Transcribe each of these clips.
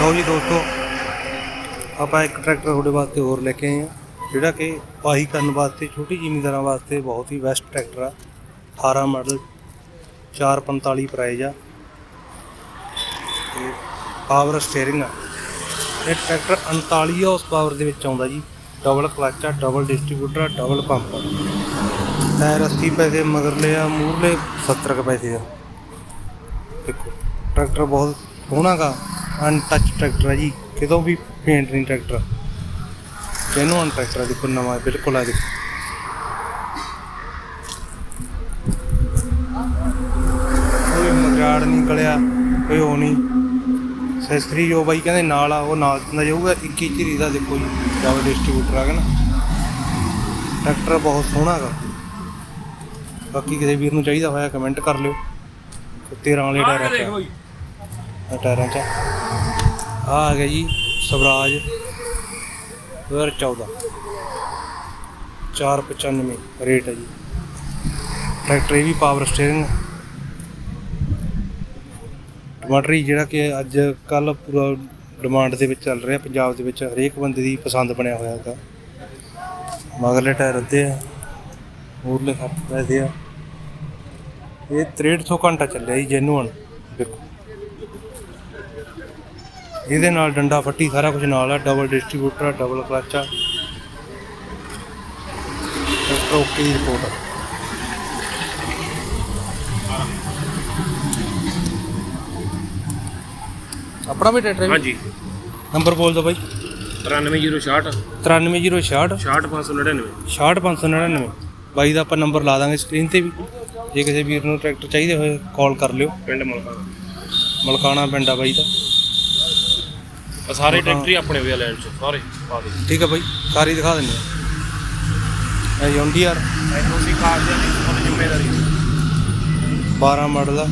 ਲਓ ਜੀ ਦੋਸਤੋ, ਆਪਾਂ ਇੱਕ ਟਰੈਕਟਰ ਤੁਹਾਡੇ ਵਾਸਤੇ ਹੋਰ ਲੈ ਕੇ ਆਏ ਹਾਂ, ਜਿਹੜਾ ਕਿ ਵਾਹੀ ਕਰਨ ਵਾਸਤੇ, ਛੋਟੀ ਜ਼ਿਮੀਂਦਾਰਾਂ ਵਾਸਤੇ ਬਹੁਤ ਹੀ ਬੈਸਟ ਟਰੈਕਟਰ ਆ। 18 ਮਾਡਲ 445 ਪ੍ਰਾਈਜ਼ ਆ। ਤੇ ਪਾਵਰ ਸਟੀਅਰਿੰਗ ਆ। ਇਹ ਟਰੈਕਟਰ 39 ਹਾਰਸ ਪਾਵਰ ਦੇ ਵਿੱਚ ਆਉਂਦਾ ਜੀ। ਡਬਲ ਕਲਚ ਆ ਡਬਲ ਡਿਸਟ੍ਰੀਬਿਊਟਰ ਆ ਡਬਲ ਪੰਪ ਆ। ਟਾਇਰ 80 ਪੈਸੇ, ਮਗਰਲੇ ਆ ਮੂਰਲੇ 70 ਕੁ ਪੈਸੇ ਆ। ਦੇਖੋ, ਟਰੈਕਟਰ ਬਹੁਤ ਸੋਹਣਾ ਗਾ। ਅਨਟੱਚ ਟਰੈਕਟਰ ਹੈ ਜੀ ਕਿਤੋਂ ਵੀ ਪੇਂਟ ਨਹੀਂ ਟਰੈਕਟਰ। ਜੈਨੂਅਨ ਟਰੈਕਟਰ ਆ ਦੇਖੋ ਨਵਾਂ ਬਿਲਕੁਲ ਆ ਦੇਖੋ। ਕੋਈ ਮਗਰਾੜ ਨਹੀਂ ਨਿਕਲਿਆ ਕੋਈ ਉਹ ਨਹੀਂ। ਸੈਸਰੀ ਜੋ ਬਾਈ ਕਹਿੰਦੇ ਨਾਲ ਆ ਉਹ ਨਾਲ ਦਿੰਦਾ ਜਾਊਗਾ 21 ਝੀਰੀ ਦਾ ਦੇਖੋ ਜੀ ਡਬਲ ਡਿਸਟ੍ਰੀਬਿਊਟਰ ਆ ਗਿਆ ਨਾ। ਟਰੈਕਟਰ ਬਹੁਤ ਸੋਹਣਾ ਹੈਗਾ। ਬਾਕੀ ਕਿਸੇ ਵੀਰ ਨੂੰ ਚਾਹੀਦਾ ਹੋਇਆ ਕਮੈਂਟ ਕਰ ਲਿਓ। 13 ਵਾਲੇ ਟਾਇਰਾਂ ਚ ਆ। ਟਾਇਰਾਂ ਚ ਆ ਆ ਗਿਆ ਜੀ ਸਵਰਾਜ 2014 495 ਰੇਟ ਹੈ ਜੀ। ਟਰੈਕਟਰ ਇਹ ਵੀ ਪਾਵਰ ਸਟੀਅਰਿੰਗ ਟਮਾਟਰੀ ਜਿਹੜਾ ਕਿ ਅੱਜ ਕੱਲ ਪੂਰਾ ਡਿਮਾਂਡ ਦੇ ਵਿੱਚ ਚੱਲ ਰਿਹਾ, ਪੰਜਾਬ ਦੇ ਵਿੱਚ ਹਰੇਕ ਬੰਦੇ ਦੀ ਪਸੰਦ ਬਣਿਆ ਹੋਇਆ ਹੈਗਾ। ਮਗਰਲੇ ਟਾਇਰ ਅੱਧੇ ਆ, ਮੂਰਲੇ ਸੱਤ ਪੈਸੇ ਆ। ਇਹ 6300 ਘੰਟਾ ਚੱਲਿਆ ਜੀ ਜੈਨੂਅਨ ਦੇਖੋ। ਇਹਦੇ ਨਾਲ ਡੰਡਾ ਫੱਟੀ ਸਾਰਾ ਕੁਝ ਨਾਲ ਆ ਡਬਲ ਡਿਸਟ੍ਰੀਬਿਊਟਰ ਆ ਡਬਲ ਕਲਚ ਆ। ਓਕੇ ਦੀ ਰਿਪੋਰਟ ਆ। ਆਪਣਾ ਵੀ ਟਰੈਕਟਰ ਹੈ ਹਾਂਜੀ। ਨੰਬਰ ਬੋਲ ਦਿਓ ਬਾਈ। 93066 93066 66599 66599 ਬਾਈ ਦਾ ਆਪਾਂ ਨੰਬਰ ਲਾ ਦਾਂਗੇ ਸਕਰੀਨ ਤੇ ਵੀ। ਜੇ ਕਿਸੇ ਵੀਰ ਨੂੰ ਟਰੈਕਟਰ ਚਾਹੀਦੇ ਹੋਏ ਕਾਲ ਕਰ ਲਿਓ। ਪਿੰਡ ਮਲਕਾ ਮਲਕਾਣਾ ਪਿੰਡ ਆ ਬਾਈ ਦਾ। ਆ ਸਾਰੇ ਟਰੈਕਟਰ ਹੀ ਆਪਣੇ ਵੇ ਲੈਂਡ ਚ ਸਾਰੇ। ਪਾ ਦੇ ਠੀਕ ਹੈ ਬਾਈ ਸਾਰੀ ਦਿਖਾ ਦਿੰਦੇ ਆ। ਇਹ ਯੋਂਡੀ ਯਾਰ। ਐਨਓਸੀ ਕਾਰਡ ਦੇ ਨਹੀਂ ਤੁਹਾਡੀ ਜ਼ਿੰਮੇਵਾਰੀ 12 ਮਾਡਲ ਆ।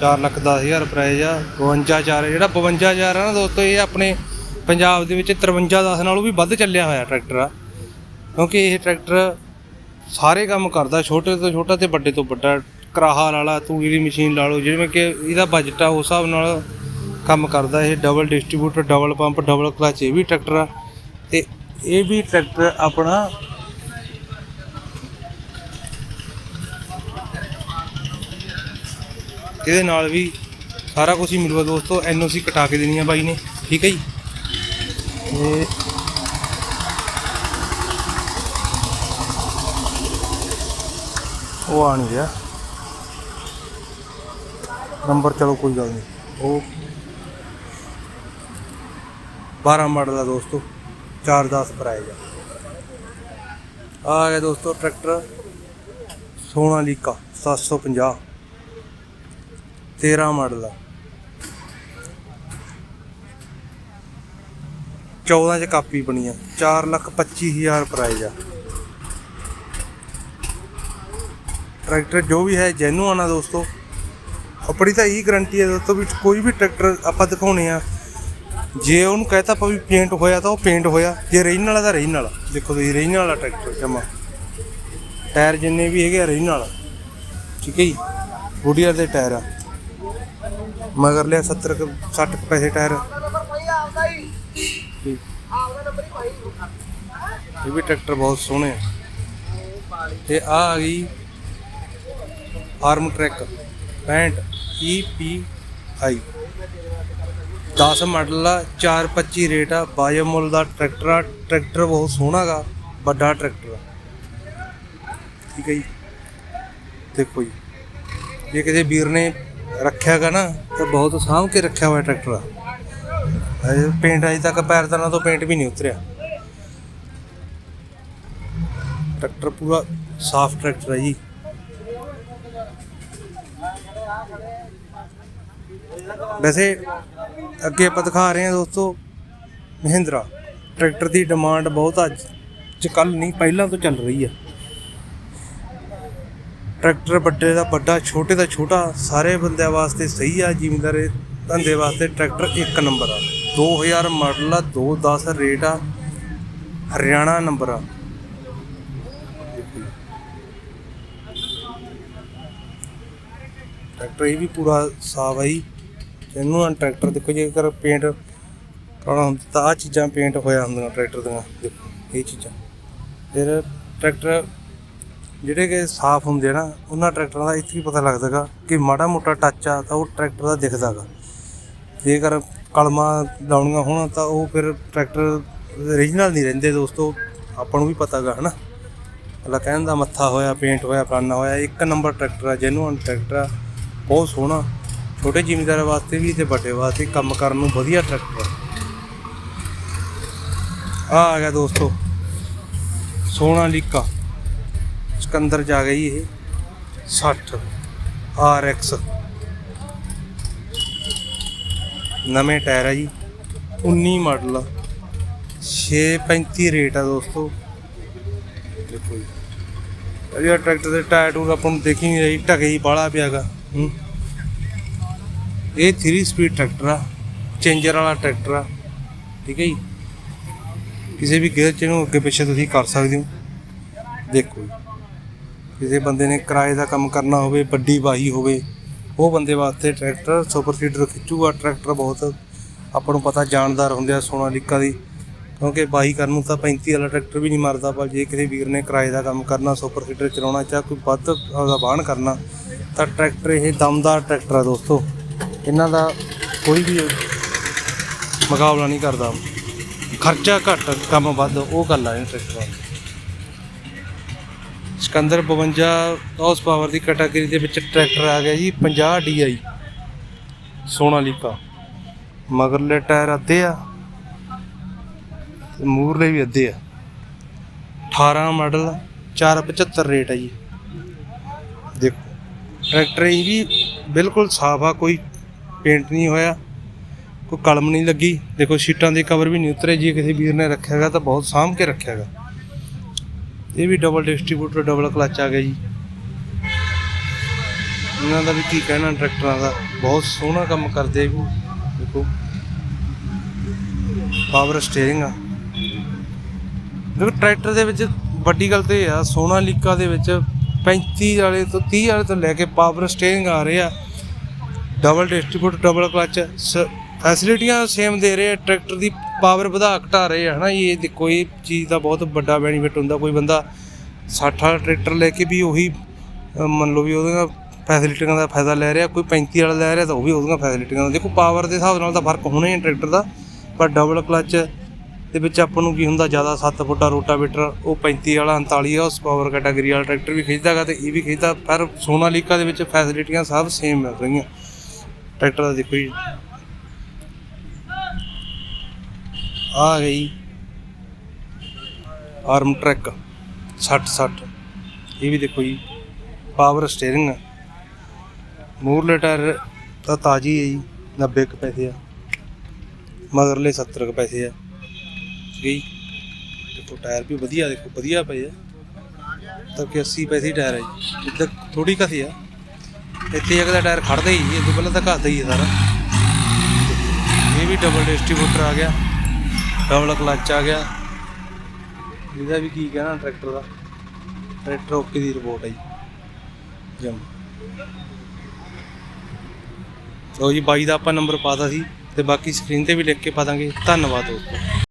4 ਲੱਖ 10 ਹਜ਼ਾਰ ਪ੍ਰਾਈਜ਼ ਆ 52 ਚਾਰ ਹੈ। ਜਿਹੜਾ 52 ਹਜ਼ਾਰ ਆ ਨਾ ਦੋਸਤੋ ਇਹ ਆਪਣੇ ਪੰਜਾਬ ਦੇ ਵਿੱਚ 53 10 ਨਾਲੋਂ ਵੀ ਵੱਧ ਚੱਲਿਆ ਹੋਇਆ ਟਰੈਕਟਰ ਆ। ਕਿਉਂਕਿ ਇਹ ਟਰੈਕਟਰ ਸਾਰੇ ਕੰਮ ਕਰਦਾ ਛੋਟੇ ਤੋਂ ਛੋਟਾ ਤੇ ਵੱਡੇ ਤੋਂ ਵੱਡਾ। ਕਰਾਹਾ ਲਾ ਲਾ ਤੂੜੀ ਦੀ ਮਸ਼ੀਨ ਲਾ ਲਓ ਜਿਵੇਂ ਕਿ ਇਹਦਾ ਬਜਟ ਆ ਉਸ ਹਿਸਾਬ ਨਾਲ ਕੰਮ ਕਰਦਾ ਇਹ double distributor double pump double clutch ਇਹ ਵੀ ਟਰੈਕਟਰ ਆ। ਤੇ ਇਹ ਵੀ ਟਰੈਕਟਰ ਆਪਣਾ ਇਹਦੇ ਨਾਲ ਵੀ ਸਾਰਾ ਕੁਝ ਹੀ ਮਿਲੂਗਾ ਦੋਸਤੋ, ਐਨਓਸੀ ਕਟਾ ਕੇ ਦੇਣੀ ਆ ਬਾਈ ਨੇ, ਠੀਕ ਹੈ ਜੀ? ਤੇ ਉਹ ਆ ਨਹੀਂ ਰਿਹਾ। ਨੰਬਰ ਚਲੋ ਕੋਈ ਗੱਲ ਨਹੀਂ। ਉਹ 12 ਮਾਡਲ ਦਾ ਦੋਸਤੋ 410 ਪ੍ਰਾਈਜ਼ ਆ। ਆ ਗਿਆ ਦੋਸਤੋ ਟਰੈਕਟਰ ਸੋਨਾਲੀਕਾ 750 13 ਮਾਡਲ ਆ। 14 ਚ ਕਾਪੀ ਬਣੀ ਆ 4 ਲੱਖ 25 ਹਜ਼ਾਰ ਪ੍ਰਾਈਜ਼ ਆ। ਟਰੈਕਟਰ ਜੋ ਵੀ ਹੈ ਜੈਨੂਅਨ ਆ ਦੋਸਤੋ, ਆਪਣੀ ਤਾਂ ਇਹੀ ਗਰੰਟੀ ਹੈ ਦੋਸਤੋ ਵੀ ਕੋਈ ਵੀ ਟਰੈਕਟਰ ਆਪਾਂ ਦਿਖਾਉਣੇ ਆ ਜੇ ਉਹਨੂੰ ਕਹਤਾ ਆਪਾਂ ਵੀ ਪੇਂਟ ਹੋਇਆ ਤਾਂ ਉਹ ਪੇਂਟ ਹੋਇਆ। ਜੇ ਰੀਨ ਵਾਲਾ ਤਾਂ ਰੀਨ ਵਾਲਾ। ਦੇਖੋ ਤੁਸੀਂ ਰੀਨ ਵਾਲਾ ਟਰੈਕਟਰ ਜਮਾ। ਟਾਇਰ ਜਿੰਨੇ ਵੀ ਹੈਗੇ ਆ ਰੀਨ ਵਾਲਾ। ਠੀਕ ਹੈ ਜੀ? ਗੁਡੀਅਰ ਦੇ ਟਾਇਰ ਆ। ਮਗਰ ਲਿਆ 70 ਕੁ 60 ਕੁ ਪੈਸੇ ਟਾਇਰ ਇਹ ਵੀ ਟਰੈਕਟਰ ਬਹੁਤ ਸੋਹਣੇ ਆ। ਤੇ ਆ ਆ ਗਈ Armtrac 65 E I 10 model ਆ 425 ਰੇਟ ਆ, ਬਾਇਓਮੁੱਲ ਦਾ ਟਰੈਕਟਰ ਆ, ਟਰੈਕਟਰ ਬਹੁਤ ਸੋਹਣਾ ਗਾ, ਵੱਡਾ ਟਰੈਕਟਰ ਆ। ਠੀਕ ਹੈ ਜੀ। ਦੇਖੋ ਜੀ, ਜੇ ਕਿਸੇ ਵੀਰ ਨੇ ਰੱਖਿਆਗਾ ਨਾ, ਤਾਂ ਬਹੁਤ ਸਾਂਭ ਕੇ ਰੱਖਿਆ ਹੋਇਆ ਟਰੈਕਟਰ ਆ। ਹਜੇ ਪੇਂਟ ਅਜੇ ਤੱਕ ਪੈਰ ਤਨਾਂ ਤੋਂ ਪੇਂਟ ਵੀ ਨਹੀਂ ਉਤਰਿਆ। ਟਰੈਕਟਰ ਪੂਰਾ ਸਾਫ਼ ਟਰੈਕਟਰ ਹੈ ਜੀ। ਵੈਸੇ ਅੱਗੇ ਆਪਾਂ ਦਿਖਾ ਰਹੇ ਹਾਂ ਦੋਸਤੋ, ਮਹਿੰਦਰਾ। ਟਰੈਕਟਰ ਦੀ ਡਿਮਾਂਡ ਬਹੁਤ ਅੱਜ ਚ ਕੱਲ ਨਹੀਂ, ਪਹਿਲਾਂ ਤੋਂ ਚੱਲ ਰਹੀ ਆ। ਟਰੈਕਟਰ ਵੱਡੇ ਦਾ ਵੱਡਾ, ਛੋਟੇ ਦਾ ਛੋਟਾ, ਸਾਰੇ ਬੰਦਿਆਂ ਵਾਸਤੇ ਸਹੀ ਆ, ਜ਼ਿਮੀਂਦਾਰ ਧੰਦੇ ਵਾਸਤੇ ਟਰੈਕਟਰ ਇੱਕ ਨੰਬਰ ਆ। 2000 ਮਾਡਲ ਆ 210 ਰੇਟ ਆ, ਹਰਿਆਣਾ ਨੰਬਰ ਆ। ਟਰੈਕਟਰ ਇਹ ਵੀ ਪੂਰਾ ਸਾਫ਼ ਆ ਜੀ। ਇਹਨੂੰ ਟਰੈਕਟਰ ਦੇਖੋ, ਜੇਕਰ ਪੇਂਟ ਕਰਾਉਣਾ ਹੁੰਦਾ ਤਾਂ ਆ ਚੀਜ਼ਾਂ ਪੇਂਟ ਹੋਇਆ ਹੁੰਦੀਆਂ ਟਰੈਕਟਰ ਦੀਆਂ। ਦੇਖੋ, ਇਹ ਚੀਜ਼ਾਂ। ਫਿਰ ਟਰੈਕਟਰ ਜਿਹੜੇ ਕਿ ਸਾਫ਼ ਹੁੰਦੇ ਆ ਨਾ, ਉਹਨਾਂ ਟਰੈਕਟਰਾਂ ਦਾ ਇੱਥੇ ਹੀ ਪਤਾ ਲੱਗਦਾਗਾ ਕਿ ਮਾੜਾ ਮੋਟਾ ਟੱਚ ਆ ਤਾਂ ਉਹ ਟਰੈਕਟਰ ਦਾ ਦਿਖਦਾਗਾ। ਜੇਕਰ ਕਲਮਾਂ ਲਾਉਣੀਆਂ ਹੋਣ ਤਾਂ ਉਹ ਫਿਰ ਟਰੈਕਟਰ ਓਰੀਜਨਲ ਨਹੀਂ ਰਹਿੰਦੇ ਦੋਸਤੋ, ਆਪਾਂ ਨੂੰ ਵੀ ਪਤਾਗਾ, ਹਨਾ? ਅਲਾ ਕਹਿਣ ਦਾ ਮੱਥਾ ਹੋਇਆ ਪੇਂਟ ਹੋਇਆ, ਫਲਾਨਾ ਹੋਇਆ, ਇੱਕ ਨੰਬਰ ਟਰੈਕਟਰ ਆ ਜੈਨੂਅਨ ਟਰੈਕਟਰ ਆ, ਬਹੁਤ ਸੋਹਣਾ। ਛੋਟੇ ਜ਼ਿਮੀਂਦਾਰਾਂ ਵਾਸਤੇ ਵੀ ਤੇ ਵੱਡੇ ਵਾਸਤੇ ਕੰਮ ਕਰਨ ਨੂੰ ਵਧੀਆ ਟਰੈਕਟਰ ਆ ਆ ਗਿਆ ਦੋਸਤੋ, ਸੋਨਾ ਲੀਕਾ। ਸਿਕੰਦਰ ਜਾ ਗਈ ਇਹ। 60 RX ਨਵੇਂ ਟਾਇਰ ਆ ਜੀ। 19 ਮਾਡਲ ਆ। 635 ਰੇਟ ਆ ਦੋਸਤੋ। ਦੇਖੋ ਜੀ। ਇਹ ਟਰੈਕਟਰ ਦੇ ਟਾਇਰ ਟੂਰ ਆਪਾਂ ਨੂੰ ਦੇਖੀ ਨਹੀਂ ਰਹੀ, ਢਕੇ ਹੀ ਬਾਹਲਾ ਪਿਆਗਾ ਹੂੰ। ਇਹ 3 ਸਪੀਡ ਟਰੈਕਟਰ ਆ ਚੇਂਜਰ ਵਾਲਾ ਟਰੈਕਟਰ ਆ, ਠੀਕ ਹੈ ਜੀ। ਕਿਸੇ ਵੀ ਗੇਅਰ ਚ ਇਹਨੂੰ ਅੱਗੇ ਪਿੱਛੇ ਤੁਸੀਂ ਕਰ ਸਕਦੇ ਹੋ। ਦੇਖੋ ਜੀ, ਕਿਸੇ ਬੰਦੇ ਨੇ ਕਿਰਾਏ ਦਾ ਕੰਮ ਕਰਨਾ ਹੋਵੇ, ਵੱਡੀ ਵਾਹੀ ਹੋਵੇ, ਉਹ ਬੰਦੇ ਵਾਸਤੇ ਟਰੈਕਟਰ ਸੁਪਰ ਸੀਡਰ ਖਿੱਚੂਗਾ। ਟਰੈਕਟਰ ਬਹੁਤ ਆਪਾਂ ਨੂੰ ਪਤਾ, ਜਾਣਦਾਰ ਹੁੰਦੇ ਆ ਸੋਨਾਲੀਕਾ ਦੀ। ਕਿਉਂਕਿ ਵਾਹੀ ਕਰਨ ਨੂੰ ਤਾਂ 35 ਵਾਲਾ ਟਰੈਕਟਰ ਵੀ ਨਹੀਂ ਮਰਦਾ, ਪਰ ਜੇ ਕਿਸੇ ਵੀਰ ਨੇ ਕਿਰਾਏ ਦਾ ਕੰਮ ਕਰਨਾ ਸੁਪਰ ਸੀਡਰ ਚਲਾਉਣਾ ਚਾਹ ਕੋਈ ਵੱਧ ਉਹਦਾ ਵਾਹਨ ਕਰਨਾ, ਤਾਂ ਟਰੈਕਟਰ ਇਹ ਦਮਦਾਰ ਟਰੈਕਟਰ ਆ ਦੋਸਤੋ। ਇਹਨਾਂ ਦਾ ਕੋਈ ਵੀ ਮੁਕਾਬਲਾ ਨਹੀਂ ਕਰਦਾ। ਖਰਚਾ ਘੱਟ, ਕੰਮ ਵੱਧ, ਉਹ ਗੱਲ ਆ ਇਹ ਟਰੈਕਟਰਾਂ ਦੀ। ਸਿਕੰਦਰ 52 ਹਾਰਸ ਪਾਵਰ ਦੀ ਕੈਟਾਗਰੀ ਦੇ ਵਿੱਚ ਟਰੈਕਟਰ ਆ ਗਿਆ ਜੀ 50 DI ਸੋਨਾਲੀਕਾ ਮਗਰਲੇ ਟਾਇਰ ਅੱਧੇ ਆ, ਤੇ ਮੂਰਲੇ ਵੀ ਅੱਧੇ ਆ। 18 ਮਾਡਲ 475 ਰੇਟ ਆ ਜੀ। ਦੇਖੋ, ਟਰੈਕਟਰ ਇਹ ਵੀ ਬਿਲਕੁਲ ਸਾਫ਼ ਆ, ਕੋਈ ਪੇਂਟ ਨਹੀਂ ਹੋਇਆ, ਕੋਈ ਕਲਮ ਨਹੀਂ ਲੱਗੀ। ਦੇਖੋ, ਸ਼ੀਟਾਂ ਦੇ ਕਵਰ ਵੀ ਨਹੀਂ ਉਤਰੇ ਜੇ, ਕਿਸੇ ਵੀਰ ਨੇ ਰੱਖਿਆਗਾ ਤਾਂ ਬਹੁਤ ਸਾਂਭ ਕੇ ਰੱਖਿਆਗਾ ਇਹ ਵੀ ਡਬਲ ਡਿਸਟ੍ਰੀਬਿਊਟਰ ਡਬਲ ਕਲਚ ਆ ਗਿਆ ਜੀ। ਇਹਨਾਂ ਦਾ ਵੀ ਕੀ ਕਹਿਣਾ ਟਰੈਕਟਰਾਂ ਦਾ? ਬਹੁਤ ਸੋਹਣਾ ਕੰਮ ਕਰਦੇ ਇਹ ਦੇਖੋ ਪਾਵਰ ਸਟੀਅਰਿੰਗ ਆ। ਦੇਖੋ, ਟਰੈਕਟਰ ਦੇ ਵਿੱਚ ਵੱਡੀ ਗੱਲ ਤੇ ਇਹ ਆ ਸੋਨਾਲੀਕਾ ਦੇ ਵਿੱਚ 35 ਵਾਲੇ ਤੋਂ 30 ਵਾਲੇ ਤੋਂ ਲੈ ਕੇ ਪਾਵਰ ਸਟੀਅਰਿੰਗ ਆ ਰਹੇ ਆ। ਡਬਲ ਡਿਸਟ੍ਰੀਬਿਊਟਰ ਡਬਲ ਕਲਚ ਫੈਸਿਲਿਟੀਆਂ ਸੇਮ ਦੇ ਰਹੇ ਆ ਟਰੈਕਟਰ ਦੀ ਪਾਵਰ ਵਧਾ ਘਟਾ ਰਹੇ ਆ, ਹਨਾ ਇਹ ਦੇਖੋ, ਇਹ ਚੀਜ਼ ਦਾ ਬਹੁਤ ਵੱਡਾ ਬੈਨੀਫਿਟ ਹੁੰਦਾ, ਕੋਈ ਬੰਦਾ 60 ਵਾਲਾ ਟਰੈਕਟਰ ਲੈ ਕੇ ਵੀ ਉਹੀ, ਅਹ ਮੰਨ ਲਓ ਵੀ ਉਹਦੀਆਂ ਫੈਸਿਲਿਟੀਆਂ ਦਾ ਫਾਇਦਾ ਲੈ ਰਿਹਾ, ਕੋਈ 35 ਵਾਲਾ ਲੈ ਰਿਹਾ ਤਾਂ ਉਹ ਵੀ ਉਹਦੀਆਂ ਫੈਸਿਲਿਟੀਆਂ ਦਾ ਦੇਖੋ ਪਾਵਰ ਦੇ ਹਿਸਾਬ ਨਾਲ ਤਾਂ ਫ਼ਰਕ ਹੋਣਾ ਹੀ ਹੈ ਟਰੈਕਟਰ ਦਾ, ਪਰ ਡਬਲ ਕਲਚ ਦੇ ਵਿੱਚ ਆਪਾਂ ਨੂੰ ਕੀ ਹੁੰਦਾ, ਜ਼ਿਆਦਾ 7 ਫੁੱਟਾ ਰੋਟਾਵੇਟਰ, ਉਹ 35 ਵਾਲਾ 39 ਹਾਰਸ ਪਾਵਰ ਕੈਟਾਗਰੀ ਵਾਲਾ ਟਰੈਕਟਰ ਵੀ ਖਿੱਚਦਾਗਾ ਤੇ ਇਹ ਵੀ ਖਿੱਚਦਾ ਪਰ ਸੋਨਾਲੀਕਾ ਦੇ ਵਿੱਚ ਫੈਸਿਲਿਟੀਆਂ ਸਭ ਸੇਮ ਮਿਲ ਰਹੀਆਂ। ਟਰੈਕਟਰ ਦਾ ਦੇਖੋ ਜੀ। ਆ ਗਈ। ਆਰਮ ਟਰੈਕ 60 60 ਇਹ ਵੀ ਦੇਖੋ ਜੀ, ਪਾਵਰ ਸਟੀਅਰਿੰਗ ਮੂਰਲੇ ਟਾਇਰ ਤਾਂ ਤਾਜੀ ਹੈ ਜੀ 90 ਕੁ ਪੈਸੇ ਆ। ਮਗਰਲੇ 70 ਕੁ ਪੈਸੇ ਆ। ਠੀਕ ਹੈ ਜੀ। ਦੇਖੋ, ਟਾਇਰ ਵੀ ਵਧੀਆ, ਦੇਖੋ, ਵਧੀਆ ਪਏ ਆ। ਤਾਂ ਕਿ 80 ਪੈਸੇ ਟਾਇਰ ਹੈ ਜੀ। ਇੱਧਰ ਥੋੜੀ ਘਸੀ ਆ। ਇੱਥੇ ਇੱਕ ਦਾ ਟਾਇਰ ਖੜਦਾ ਹੀ, ਇਹ ਤੋਂ ਪਹਿਲਾਂ ਤਾਂ ਘਸਦਾ ਹੀ ਹੈ ਸਾਰਾ। ਇਹ ਵੀ ਡਬਲ ਡਿਸਟ੍ਰੀਬਿਊਟਰ ਆ ਗਿਆ ਡਬਲ ਕਲਚ ਆ ਗਿਆ। ਇਹਦਾ ਵੀ ਕੀ ਕਹਿਣਾ ਟਰੈਕਟਰ ਦਾ? ਟਰੈਕਟਰ ਓਕੇ ਦੀ ਰਿਪੋਰਟ ਹੈ ਜੀ। ਜਮ ਲਓ ਜੀ, ਬਾਈ ਦਾ ਆਪਾਂ ਨੰਬਰ ਪਾਤਾ ਸੀ, ਤੇ ਬਾਕੀ ਸਕਰੀਨ ਤੇ ਵੀ ਲਿਖ ਕੇ ਪਾ ਦਾਂਗੇ। ਧੰਨਵਾਦ ਦੋਸਤੋ।